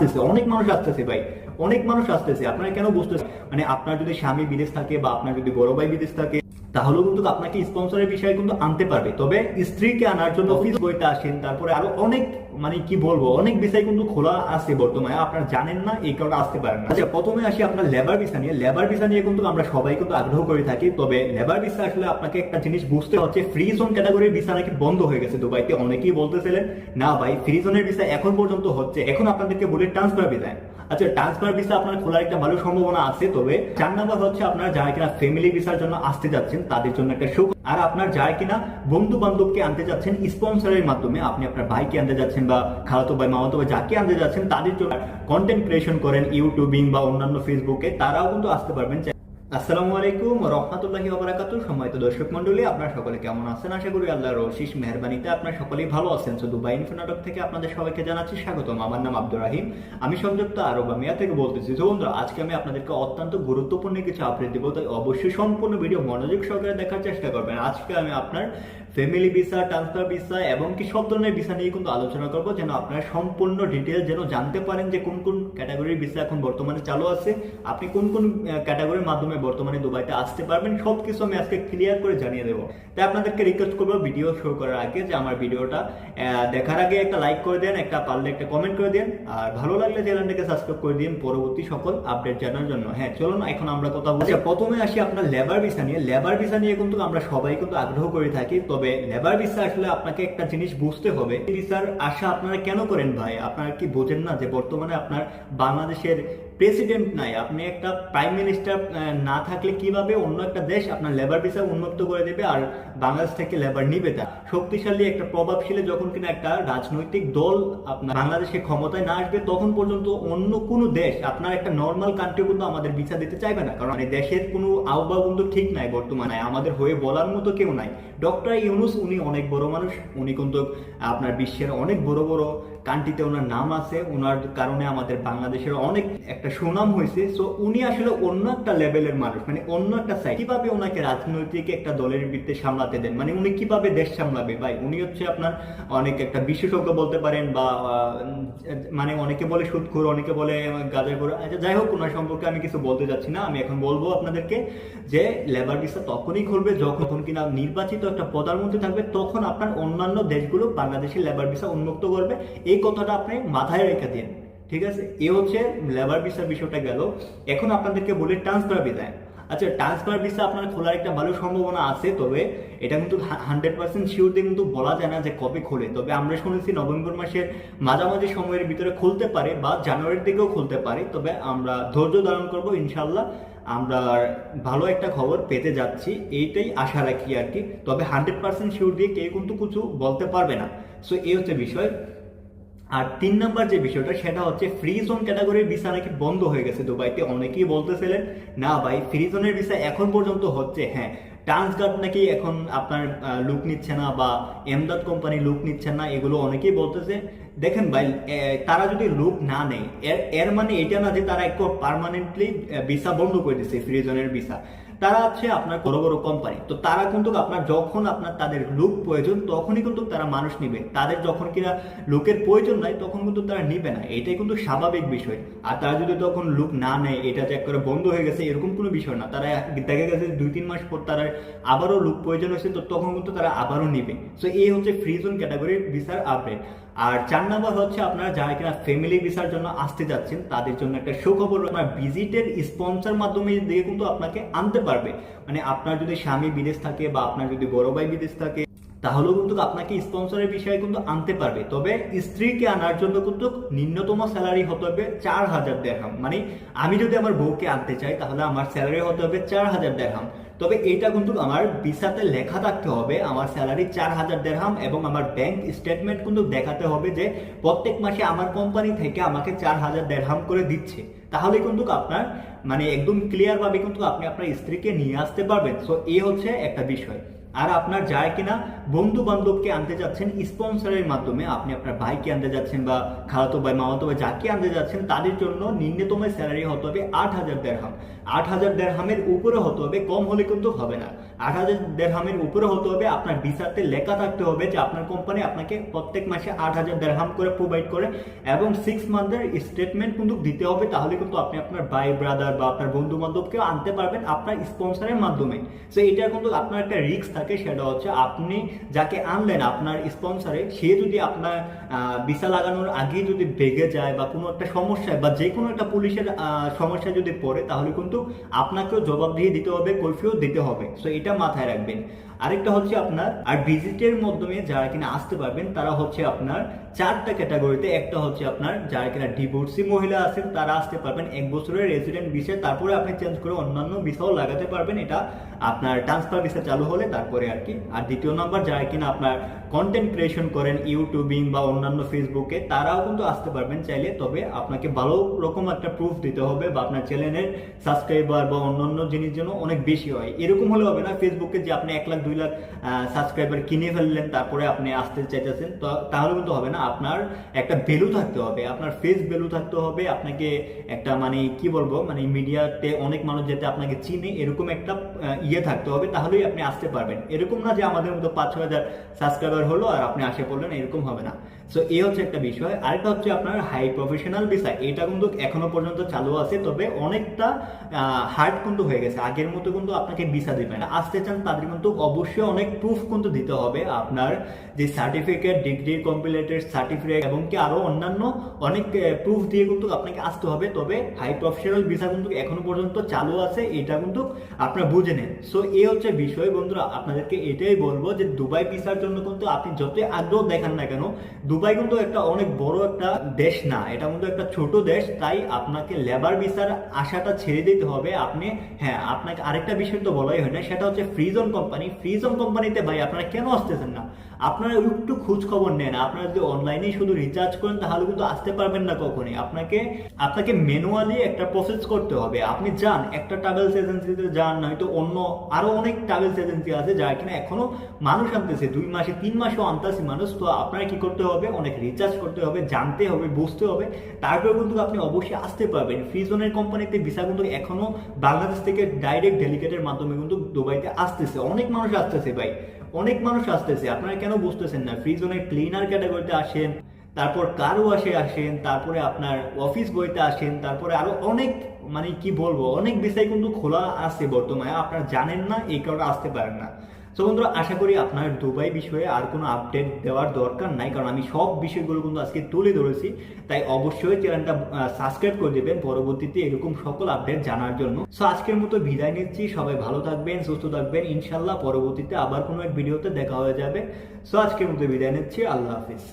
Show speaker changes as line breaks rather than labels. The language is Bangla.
আসতেছে, অনেক মানুষ আসতেছে ভাই, অনেক মানুষ আসতেছে। আপনারা কেন বুঝতেছে মানে আপনার যদি স্বামী বিদেশ থাকে বা আপনার যদি বড় ভাই বিদেশ থাকে তাহলেও কিন্তু আপনাকে স্পন্সরের বিষয়ে কিন্তু আনতে পারবে। তবে স্ত্রীকে আনার জন্য অফিস বইতে আসেন, তারপরে আরও অনেক মানে কি বলব, অনেক বিষয় কিন্তু খোলা আছে বর্তমানে, আপনারা জানেন না, এই কারণে আসতে পারেন না। আচ্ছা প্রথমে আসি আপনার লেবার ভিসা নিয়ে। লেবার ভিসা নিয়ে কিন্তু আমরা সবাই কিন্তু আগ্রহ করে থাকি, তবে লেবার ভিসা আসলে আপনাকে একটা জিনিস বুঝতে হচ্ছে ফ্রি জোন ক্যাটাগরির ভিসা নাকি বন্ধ হয়ে গেছে দুবাইতে, অনেকেই বলতেছিলেন, না ভাই ফ্রি জোনের ভিসা এখন পর্যন্ত হচ্ছে, এখন আপনাদেরকে বলে ট্রান্সফার ভিসা আচ্ছা ট্রান্সফার ভিসা আপনার খোলার একটা ভালো সম্ভাবনা আছে, তবে চার নাম্বার হচ্ছে আপনার যারা কিনা ফ্যামিলি ভিসার জন্য আসতে যাচ্ছেন, তাদের জন্য একটা সুখ। আর আপনার যারা কিনা বন্ধু বান্ধবকে আনতে যাচ্ছেন স্পন্সরের মাধ্যমে আপনি আপনার ভাইকে আনতে যাচ্ছেন বা খালাতো ভাই, মামাতো ভাই যাকে আনতে যাচ্ছেন, তাদের জন্য কন্টেন্ট ক্রিয়েশন করেন, ইউটিউবিং বা অন্যান্য ফেসবুকে তারাও কিন্তু আসতে পারবেন। আসসালামু আলাইকুম রহমতুল্লাহি ওবরাকাতু সম্মানিত দর্শক মন্ডলী আপনারা সকলে কেমন আছেন? আশা করি আল্লাহর রশিস মেহরবানিতে আপনারা সকলেই ভালো আছেন। তো দুবাই ইনফো নাটক থেকে আপনাদের সবাইকে জানাচ্ছি স্বাগতম। আমার নাম আব্দুর রাহিম। আমি সংযুক্ত আরব আমিয়া থেকে বলতেছি। তো বন্ধুরা, আজকে আমি আপনাদেরকে অত্যন্ত গুরুত্বপূর্ণ কিছু আপডেট দেবো। তাই অবশ্যই সম্পূর্ণ ভিডিও মনোযোগ সহকারে দেখার চেষ্টা করবেন। আজকে আমি আপনার ফ্যামিলি ভিসা ট্রান্সফার ভিসা এবং কি সব ধরনের ভিসা নিয়ে কিন্তু আলোচনা করব যেন আপনারা সম্পূর্ণ ডিটেল যেন জানতে পারেন যে কোন কোন ক্যাটাগরির ভিসা এখন বর্তমানে চালু আছে আপনি কোন কোন ক্যাটাগরির মাধ্যমে বর্তমানে দুবাইতে আসতে পারবেন সব কিছু আমি আজকে ক্লিয়ার করে জানিয়ে দেবো। তাই আপনাদেরকে রিকোয়েস্ট করব ভিডিও শুরু করার আগে যে আমার ভিডিওটা দেখার আগে একটা লাইক করে দেন একটা পারলে একটা কমেন্ট করে দেন আর ভালো লাগলে চ্যানেলটাকে সাবস্ক্রাইব করে দিন পরবর্তী সকল আপডেট জানার জন্য। হ্যাঁ চলুন এখন আমরা কথা বলছি আচ্ছা, প্রথমে আসি আপনার লেবার ভিসা নিয়ে। লেবার ভিসা নিয়ে কিন্তু আমরা সবাই কিন্তু আগ্রহ করে থাকি তবে লেবার ভিসা আসলে আপনাকে একটা জিনিস বুঝতে হবে। ভিসার আশা আপনারা কেন করেন ভাই? আপনারা কি বোঝেন না যে বর্তমানে আপনার বাংলাদেশের প্রেসিডেন্ট নাই? আপনি একটা প্রাইম মিনিস্টার না থাকলে কীভাবে অন্য একটা দেশ আপনার লেবার ভিসা উন্মুক্ত করে দেবে আর বাংলাদেশ থেকে লেবার নিবে তা? শক্তিশালী একটা প্রভাবশালী যখন কিনা একটা রাজনৈতিক দল আপনার বাংলাদেশে ক্ষমতায় না আসবে, তখন পর্যন্ত অন্য কোনো দেশ আপনার একটা নর্মাল কান্ট্রি কিন্তু আমাদের ভিসা দিতে চাইবে না। কারণ দেশের কোনো আহ্বান কিন্তু ঠিক নাই বর্তমানে। আমাদের হয়ে বলার মতো কেউ নাই। ডক্টর ইউনুস, উনি অনেক বড় মানুষ। উনি কিন্তু আপনার বিশ্বের অনেক বড় বড় কান্ট্রিতে ওনার নাম আছে। ওনার কারণে আমাদের বাংলাদেশের অনেক একটা সুনাম হয়েছে। সো উনি আসলে অন্য একটা লেভেলের মানুষ। মানে অন্য একটা সাইড কীভাবে ওনাকে রাজনৈতিক একটা দলের ভিত্তিতে সামলাতে দেন? মানে উনি কীভাবে দেশ সামলাবে? ভাই, উনি হচ্ছে আপনার অনেক একটা বিশেষজ্ঞ বলতে পারেন বা মানে অনেকে বলে সুদখোর, অনেকে বলে গাজা করে আচ্ছা যাই হোক, ওনার সম্পর্কে আমি কিছু বলতে যাচ্ছি না। আমি এখন বলব আপনাদেরকে যে লেবার ভিসা তখনই খুলবে যখন কিনা নির্বাচিত একটা প্রধানমন্ত্রী থাকবে, তখন আপনার অন্যান্য দেশগুলো বাংলাদেশের লেবার ভিসা উন্মুক্ত করবে। এই কথাটা আপনি মাথায় রেখে দিন, ঠিক আছে? এ হচ্ছে লেবার ভিসার বিষয়টা গেল। এখন আপনাদেরকে বলি ট্রান্সফার ভিসায় আচ্ছা ট্রান্সফার ভিসা আপনার খোলার একটা ভালো সম্ভাবনা আছে, তবে এটা কিন্তু হান্ড্রেড পার্সেন্ট শিওর দিয়ে কিন্তু বলা যায় না যে কবে খোলে। তবে আমরা শুনেছি নভেম্বর মাসের মাঝামাঝি সময়ের ভিতরে খুলতে পারে বা জানুয়ারির দিকেও খুলতে পারে। তবে আমরা ধৈর্য ধারণ করব ইনশাল্লাহ আমরা ভালো একটা খবর পেতে যাচ্ছি, এইটাই আশা রাখি আর কি। তবে হান্ড্রেড পার্সেন্ট শিওর দিয়ে কেউ কিন্তু কিছু বলতে পারবে না। সো এই হচ্ছে বিষয়। আর তিন নাম্বার যে বিষয়টা, সেটা হচ্ছে ফ্রি জোন ক্যাটাগরির ভিসা নাকি বন্ধ হয়ে গেছে দুবাইতে। অনেকেই বলতেছিলেন, না ভাই ফ্রি জোনের ভিসা এখন পর্যন্ত হচ্ছে। হ্যাঁ ট্রান্স ট্রান্সগার্ড নাকি এখন আপনার লুক নিচ্ছে না বা এমদাদ কোম্পানি লুক নিচ্ছে না, এগুলো অনেকেই বলতেছে। দেখেন ভাই তারা যদি লুক না নেয়, এর এর মানে এটা না যে তারা একটু পার্মানেন্টলি ভিসা বন্ধ করে দিচ্ছে ফ্রি জোনের ভিসা তারা হচ্ছে আপনার বড় বড় কোম্পানি তো তারা কিন্তু আপনার যখন আপনার তাদের লুক প্রয়োজন, তখনই কিন্তু তারা মানুষ নিবে। তাদের যখন কিনা লুকের প্রয়োজন নাই, তখন কিন্তু তারা নিবে না। এটাই কিন্তু স্বাভাবিক বিষয়। আর তারা যদি তখন লুক না নেয়, এটা যে করে বন্ধ হয়ে গেছে, এরকম কোনো বিষয় না। তারা দেখা গেছে দুই তিন মাস পর তারা আবারও লুক প্রয়োজন হয়েছে, তো তখন কিন্তু তারা আবারও নিবে। সো এই হচ্ছে ফ্রিজন ক্যাটাগরির ভিসার আপডেট আর চার নাম্বার হচ্ছে আপনারা যারা কিনা ফ্যামিলি ভিসার জন্য আসতে যাচ্ছেন, তাদের জন্য একটা সুখবর আপনার ভিজিটের স্পন্সর মাধ্যমে দিয়ে কিন্তু আপনাকে আনতে পারবে। মানে আপনার যদি স্বামী বিদেশ থাকে বা আপনার যদি বড় ভাই বিদেশ থাকে তাহলেও কিন্তু আপনাকে স্পন্সরের বিষয়ে কিন্তু আনতে পারবে। তবে স্ত্রীকে আনার জন্য কিন্তু নিম্নতম স্যালারি হতে হবে চার হাজার দেড়হাম মানে আমি যদি আমার বউকে আনতে চাই, তাহলে আমার স্যালারি হতে হবে চার হাজার দেড়হাম তবে এইটা কিন্তু আমার ভিসাতে লেখা থাকতে হবে, আমার স্যালারি চার হাজার দেড়হাম এবং আমার ব্যাংক স্টেটমেন্ট কিন্তু দেখাতে হবে যে প্রত্যেক মাসে আমার কোম্পানি থেকে আমাকে চার হাজার দেড়হাম করে দিচ্ছে। তাহলে কিন্তু আপনার মানে একদম ক্লিয়ার ভাবে কিন্তু আপনি আপনার স্ত্রীকে নিয়ে আসতে পারবেন। সো এই হচ্ছে একটা বিষয়। আর আপনার যায় কিনা বন্ধু বান্ধবকে আনতে যাচ্ছেন, স্পন্সরের মাধ্যমে আপনি আপনার ভাইকে আনতে যাচ্ছেন বা খালাতো ভাই, মামাতো ভাই যাকে আনতে যাচ্ছেন, তাদের জন্য নিম্নতম স্যালারি হতে হবে আট হাজার দেড়হাম আট হাজার দেড়হামের উপরে হতে হবে, কম হলে কিন্তু হবে না। আট হাজার দেড়হামের উপরে হতে হবে, আপনার ভিসাতে লেখা থাকতে হবে যে আপনার কোম্পানি আপনাকে প্রত্যেক মাসে আট হাজার দেড়হাম করে প্রোভাইড করে এবং সিক্স মান্থের স্টেটমেন্ট কিন্তু দিতে হবে, তাহলে কিন্তু আপনি আপনার ভাই ব্রাদার বা আপনার বন্ধু বান্ধবকেও আনতে পারবেন আপনার স্পন্সরের মাধ্যমে। তো এটা কিন্তু আপনার একটা রিস্ক থাকে, সেটা হচ্ছে আপনি যাকে আনলেন, আপনার স্পন্সরে সে যদি আপনার ভিসা লাগানোর আগে যদি বেগে যায় বা কোনো একটা সমস্যায় বা যে কোনো একটা পুলিশের সমস্যা যদি পড়ে, তাহলে কিন্তু আপনাকেও জবাবদিহি দিতে হবে কৈফিও দিতে হবে। সো এটা মাথায় রাখবেন। আরেকটা হচ্ছে আপনার, আর ভিজিটের মাধ্যমে যারা কিনা আসতে পারবেন, তারা হচ্ছে আপনার চারটা ক্যাটাগরিতে একটা হচ্ছে আপনার যারা কিনা ডিভোর্সি মহিলা আছেন, তারা আসতে পারবেন। এক বছরের রেসিডেন্ট ভিসা তারপরে আপনি চেঞ্জ করে অন্যান্য ভিসাও লাগাতে পারবেন। এটা আপনার ট্রান্সফার ভিসা চালু হলে, তারপরে আর কি। আর দ্বিতীয় নম্বর যারা কিনা আপনার কন্টেন্ট ক্রিয়েশন করেন ইউটিউবিং বা অন্যান্য ফেসবুকে তারাও কিন্তু আসতে পারবেন চাইলে। তবে আপনাকে ভালো রকম একটা প্রুফ দিতে হবে বা আপনার চ্যানেলের সাবস্ক্রাইবার বা অন্যান্য জিনিস যেন অনেক বেশি হয়। এরকম হলে হবে না ফেসবুকে যে আপনি এক লাখ, দুই লাখ সাবস্ক্রাইবার কিনে ফেললেন, তারপরে আপনি আসতে চাইতেছেন। তাহলে কিন্তু হবে না। আপনার একটা ভ্যালু থাকতে হবে। আপনার ফেস ভ্যালু থাকতে হবে। আপনাকে একটা মানে কি বলব? মানে মিডিয়াতে অনেক মানুষ যাতে আপনাকে চিনে, এরকম একটা ইয়ে থাকতে হবে। তাহলেই আপনি আসতে পারবেন। এরকম না যে আমাদের মতো পাঁচ ছ হাজার সাবস্ক্রাইবার হলো আর আপনি আসে পড়লেন এরকম হবে না। সো এই হচ্ছে একটা বিষয়। আরেকটা হচ্ছে আপনার হাই প্রফেশনাল বিষয় এটা কিন্তু এখনও পর্যন্ত চালু আছে, তবে অনেকটা হার্ড কিন্তু হয়ে গেছে। আগের মতো কিন্তু আপনাকে ভিসা দিবে না। আসতে চান তাদের কিন্তু অবশ্যই অনেক প্রুফ কিন্তু দিতে হবে। আপনার যে সার্টিফিকেট ডিগ্রি কমপ্লিটেড সার্টিফিকেট এবং কি আরও অন্যান্য অনেক প্রুফ দিয়ে কিন্তু আপনাকে আসতে হবে। তবে হাই প্রফেশনাল ভিসা কিন্তু এখনও পর্যন্ত চালু আছে। এটা কিন্তু আপনারা বুঝে নেন। সো এই হচ্ছে বিষয় বন্ধুরা। আপনাদেরকে এটাই বলব যে, দুবাই ভিসার জন্য কিন্তু আপনি যতই আগ্রহ দেখান না কেন দুবাই কিন্তু একটা অনেক বড় একটা দেশ না, এটা কিন্তু একটা ছোট দেশ, তাই আপনাকে লেবার ভিসার আশাটা ছেড়ে দিতে হবে। আপনি হ্যাঁ আপনাকে আরেকটা বিষয় তো বলাই হয় না, সেটা হচ্ছে ফ্রিজন কোম্পানি ফ্রিজন কোম্পানিতে ভাই আপনারা কেন আসতেছেন না? আপনারা একটু খোঁজ খবর নেন, আপনারা যদি অনলাইনে শুধু রিচার্জ করেন, তাহলে কিন্তু আসতে পারবেন না কখনই। আপনাকে আপনাকে ম্যানুয়ালি একটা প্রসেস করতে হবে। আপনি যান, একটা ট্রাভেলস এজেন্সিতে যান, নয়তো অন্য আরও অনেক ট্রাভেলস এজেন্সি আছে যারা কিনা এখনও মানুষ আনতেছে, দুই মাসে, তিন মাসেও আনতেছে মানুষ, তো আপনার কি করতে হবে? অনেক রিচার্জ করতে হবে, জানতে হবে, বুঝতে হবে। তারপরে কিন্তু আপনি অবশ্যই আসতে পারবেন। ফ্রিজনের কোম্পানিতে ভিসা কিন্তু এখনও বাংলাদেশ থেকে ডাইরেক্ট ডেলিগেটের মাধ্যমে কিন্তু দুবাইতে আসতেছে। অনেক মানুষ আসতেছে ভাই। অনেক মানুষ আসতেছে। আপনারা কেন বুঝতেছেন না? ফ্রিজনের ক্লিনার ক্যাটাগরিতে আসেন, তারপর কারও আসে আসেন, তারপরে আপনার অফিস বইতে আসেন, তারপরে আরও অনেক মানে কি বলব, অনেক বিষয় কিন্তু খোলা আছে বর্তমানে। আপনারা জানেন না, এই কারণে আসতে পারেন না। তো বন্ধুরা, আশা করি আপনার দুবাই বিষয়ে আর কোনো আপডেট দেওয়ার দরকার নাই, কারণ আমি সব বিষয়গুলো কিন্তু আজকে তুলে ধরেছি। তাই অবশ্যই চ্যানেলটা সাবস্ক্রাইব করে দেবেন পরবর্তীতে এরকম সকল আপডেট জানার জন্য। সো আজকের মতো বিদায় নিচ্ছি। সবাই ভালো থাকবেন, সুস্থ থাকবেন। ইনশাল্লাহ পরবর্তীতে আবার কোনো এক ভিডিওতে দেখা হয়ে যাবে। সো আজকের মতো বিদায় নিচ্ছি। আল্লাহ হাফিজ।